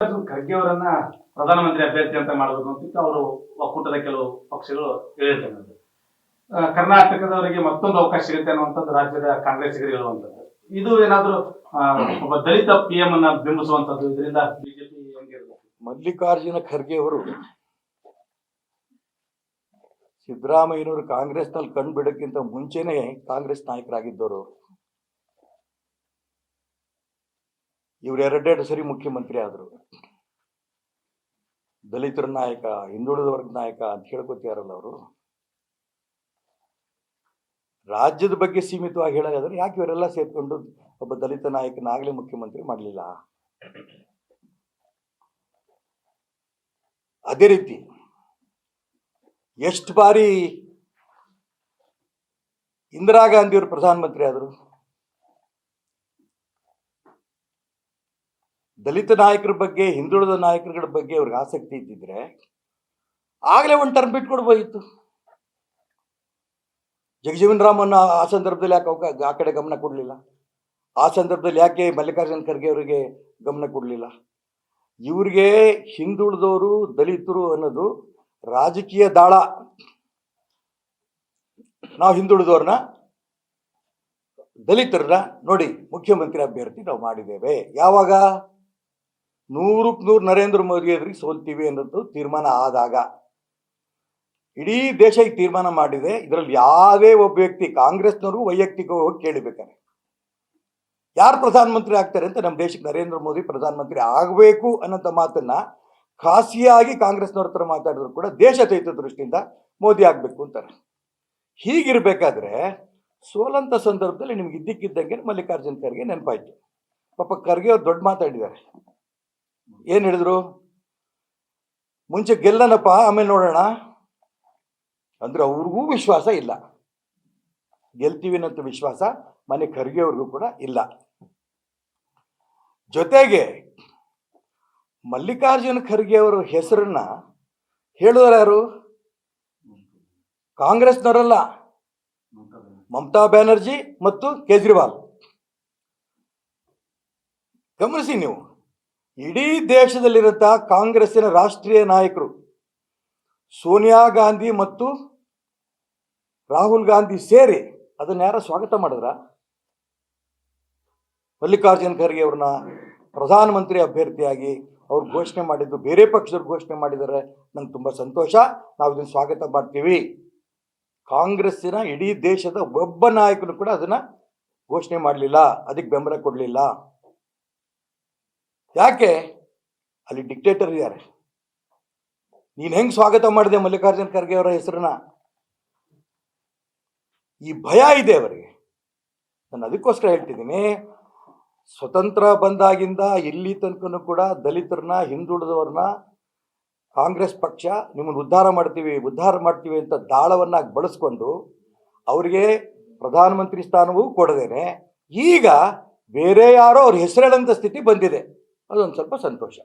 ಖರ್ಗೆ ಅವರನ್ನ ಪ್ರಧಾನಮಂತ್ರಿ ಅಭ್ಯರ್ಥಿ ಅಂತ ಮಾಡಬೇಕು ಅಂತ ಅವರು ಒಕ್ಕೂಟದ ಕೆಲವು ಪಕ್ಷಗಳು ಹೇಳಿರ್ತಕ್ಕಂಥದ್ದು ಕರ್ನಾಟಕದವರಿಗೆ ಮತ್ತೊಂದು ಅವಕಾಶ ಸಿಗುತ್ತೆ ಅನ್ನುವಂಥದ್ದು ರಾಜ್ಯದ ಕಾಂಗ್ರೆಸ್ಸಿಗರು ಹೇಳುವಂಥದ್ದು. ಇದು ಏನಾದರೂ ಒಬ್ಬ ದಲಿತ ಪಿ ಎಂ ಅನ್ನ ಬಿಂಬಿಸುವಂಥದ್ದು ಇದರಿಂದ ಬಿಜೆಪಿ? ಮಲ್ಲಿಕಾರ್ಜುನ ಖರ್ಗೆ ಅವರು ಸಿದ್ದರಾಮಯ್ಯನವರು ಕಾಂಗ್ರೆಸ್ನಲ್ಲಿ ಕಂಡುಬಿಡಕ್ಕಿಂತ ಮುಂಚೆನೆ ಕಾಂಗ್ರೆಸ್ ನಾಯಕರಾಗಿದ್ದವರು. ಇವ್ರು ಎರಡೆರಡು ಸರಿ ಮುಖ್ಯಮಂತ್ರಿ ಆದರು. ದಲಿತರ ನಾಯಕ, ಹಿಂದುಳಿದ ವರ್ಗದ ನಾಯಕ ಅಂತ ಹೇಳ್ಕೊತಿಯಾರಲ್ಲ ಅವರು? ರಾಜ್ಯದ ಬಗ್ಗೆ ಸೀಮಿತವಾಗಿ ಹೇಳೋದಾದ್ರೆ ಯಾಕೆ ಇವರೆಲ್ಲ ಸೇರ್ಕೊಂಡು ಒಬ್ಬ ದಲಿತ ನಾಯಕನಾಗಲೇ ಮುಖ್ಯಮಂತ್ರಿ ಮಾಡಲಿಲ್ಲ? ಅದೇ ರೀತಿ ಎಷ್ಟು ಬಾರಿ ಇಂದಿರಾ ಗಾಂಧಿಯವರು ಪ್ರಧಾನಮಂತ್ರಿ ಆದರು? ದಲಿತ ನಾಯಕರ ಬಗ್ಗೆ, ಹಿಂದುಳಿದ ನಾಯಕರುಗಳ ಬಗ್ಗೆ ಅವ್ರಿಗೆ ಆಸಕ್ತಿ ಇದ್ದಿದ್ರೆ ಆಗಲೇ ಒಂದು ಟರ್ಮ್ ಬಿಟ್ಕೊಡ್ಬೋದಿತ್ತು. ಜಗಜೀವನ್ ರಾಮನ್ ಆ- ಸಂದರ್ಭದಲ್ಲಿ ಯಾಕೆ ಅವಕ ಆ ಕಡೆ ಗಮನ ಕೊಡಲಿಲ್ಲ? ಆ ಸಂದರ್ಭದಲ್ಲಿ ಯಾಕೆ ಮಲ್ಲಿಕಾರ್ಜುನ್ ಖರ್ಗೆ ಅವರಿಗೆ ಗಮನ ಕೊಡಲಿಲ್ಲ? ಇವ್ರಿಗೆ ಹಿಂದುಳಿದವರು, ದಲಿತರು ಅನ್ನೋದು ರಾಜಕೀಯ ದಾಳ. ನಾವು ಹಿಂದುಳಿದವ್ರನ್ನ, ದಲಿತರನ್ನ ನೋಡಿ ಮುಖ್ಯಮಂತ್ರಿ ಅಭ್ಯರ್ಥಿ ನಾವು ಮಾಡಿದ್ದೇವೆ. ಯಾವಾಗ? ನೂರಕ್ಕೆ ನೂರು ನರೇಂದ್ರ ಮೋದಿ ಎದುರಿಗೆ ಸೋಲ್ತೀವಿ ಅನ್ನೋದು ತೀರ್ಮಾನ ಆದಾಗ. ಇಡೀ ದೇಶ ಈಗ ತೀರ್ಮಾನ ಮಾಡಿದೆ, ಇದರಲ್ಲಿ ಯಾವುದೇ ಒಬ್ಬ ವ್ಯಕ್ತಿ ಕಾಂಗ್ರೆಸ್ನವರು ವೈಯಕ್ತಿಕವಾಗಿ ಕೇಳಿಬೇಕಾರೆ. ಯಾರು ಪ್ರಧಾನಮಂತ್ರಿ ಆಗ್ತಾರೆ ಅಂತ ನಮ್ಮ ದೇಶಕ್ಕೆ ನರೇಂದ್ರ ಮೋದಿ ಪ್ರಧಾನಮಂತ್ರಿ ಆಗಬೇಕು ಅನ್ನೋಂಥ ಮಾತನ್ನ ಖಾಸಿಯಾಗಿ ಕಾಂಗ್ರೆಸ್ನವ್ರ ಹತ್ರ ಮಾತಾಡಿದ್ರು ಕೂಡ ದೇಶ ತೈತ ದೃಷ್ಟಿಯಿಂದ ಮೋದಿ ಆಗಬೇಕು ಅಂತಾರೆ. ಹೀಗಿರ್ಬೇಕಾದ್ರೆ ಸೋಲಂತ ಸಂದರ್ಭದಲ್ಲಿ ನಿಮ್ಗೆ ಇದ್ದಕ್ಕಿದ್ದಂಗೆ ಮಲ್ಲಿಕಾರ್ಜುನ್ ಖರ್ಗೆ ನೆನಪಾಯ್ತು. ಪಾಪ ಖರ್ಗೆ ಅವ್ರು ದೊಡ್ಡ ಮಾತಾಡಿದ್ದಾರೆ. ಏನು ಹೇಳಿದ್ರು? ಮುಂಚೆ ಗೆಲ್ಲನಪ್ಪ, ಆಮೇಲೆ ನೋಡೋಣ. ಅಂದ್ರೆ ಅವ್ರಿಗೂ ವಿಶ್ವಾಸ ಇಲ್ಲ. ಗೆಲ್ತೀವಿ ಅನ್ನೋಂಥ ವಿಶ್ವಾಸ ಮನೆ ಖರ್ಗೆ ಅವ್ರಿಗೂ ಕೂಡ ಇಲ್ಲ. ಜೊತೆಗೆ ಮಲ್ಲಿಕಾರ್ಜುನ ಖರ್ಗೆ ಅವರ ಹೆಸರನ್ನ ಹೇಳೋರು ಯಾರು? ಕಾಂಗ್ರೆಸ್ನವರಲ್ಲ. ಮಮತಾ ಬ್ಯಾನರ್ಜಿ ಮತ್ತು ಕೇಜ್ರಿವಾಲ್. ಗಮನಿಸಿ ನೀವು. ಇಡೀ ದೇಶದಲ್ಲಿರಂಥ ಕಾಂಗ್ರೆಸ್ಸಿನ ರಾಷ್ಟ್ರೀಯ ನಾಯಕರು ಸೋನಿಯಾ ಗಾಂಧಿ ಮತ್ತು ರಾಹುಲ್ ಗಾಂಧಿ ಸೇರಿ ಅದನ್ನ ಯಾರ ಸ್ವಾಗತ ಮಾಡಿದ್ರ? ಮಲ್ಲಿಕಾರ್ಜುನ ಖರ್ಗೆ ಅವ್ರನ್ನ ಪ್ರಧಾನಮಂತ್ರಿ ಅಭ್ಯರ್ಥಿಯಾಗಿ ಅವ್ರು ಘೋಷಣೆ ಮಾಡಿದ್ದು, ಬೇರೆ ಪಕ್ಷದವ್ರು ಘೋಷಣೆ ಮಾಡಿದ್ದಾರೆ, ನಂಗೆ ತುಂಬ ಸಂತೋಷ. ನಾವು ಇದನ್ನು ಸ್ವಾಗತ ಮಾಡ್ತೀವಿ. ಕಾಂಗ್ರೆಸ್ಸಿನ ಇಡೀ ದೇಶದ ಒಬ್ಬ ನಾಯಕನು ಕೂಡ ಅದನ್ನು ಘೋಷಣೆ ಮಾಡಲಿಲ್ಲ, ಅದಕ್ಕೆ ಬೆಂಬಲ ಕೊಡಲಿಲ್ಲ. ಯಾಕೆ? ಅಲ್ಲಿ ಡಿಕ್ಟೇಟರ್ ಇದ್ದಾರೆ. ನೀನು ಹೆಂಗ್ ಸ್ವಾಗತ ಮಾಡಿದೆ ಮಲ್ಲಿಕಾರ್ಜುನ ಖರ್ಗೆ ಅವರ ಹೆಸರನ್ನ? ಈ ಭಯ ಇದೆ ಅವರಿಗೆ. ನಾನು ಅದಕ್ಕೋಸ್ಕರ ಹೇಳ್ತಿದ್ದೀನಿ, ಸ್ವತಂತ್ರ ಬಂದಾಗಿಂದ ಇಲ್ಲಿ ತನಕನೂ ಕೂಡ ದಲಿತರನ್ನ, ಹಿಂದುಳಿದವ್ರನ್ನ ಕಾಂಗ್ರೆಸ್ ಪಕ್ಷ ನಿಮ್ಮನ್ನು ಉದ್ಧಾರ ಮಾಡ್ತೀವಿ ಉದ್ಧಾರ ಮಾಡ್ತೀವಿ ಅಂತ ದಾಳವನ್ನ ಬಳಸ್ಕೊಂಡು ಅವರಿಗೆ ಪ್ರಧಾನಮಂತ್ರಿ ಸ್ಥಾನವೂ ಕೊಡದೇನೆ. ಈಗ ಬೇರೆ ಯಾರೋ ಅವ್ರ ಹೆಸರೇಳಂತ ಸ್ಥಿತಿ ಬಂದಿದೆ. ಅದೊಂದು ಸ್ವಲ್ಪ ಸಂತೋಷ.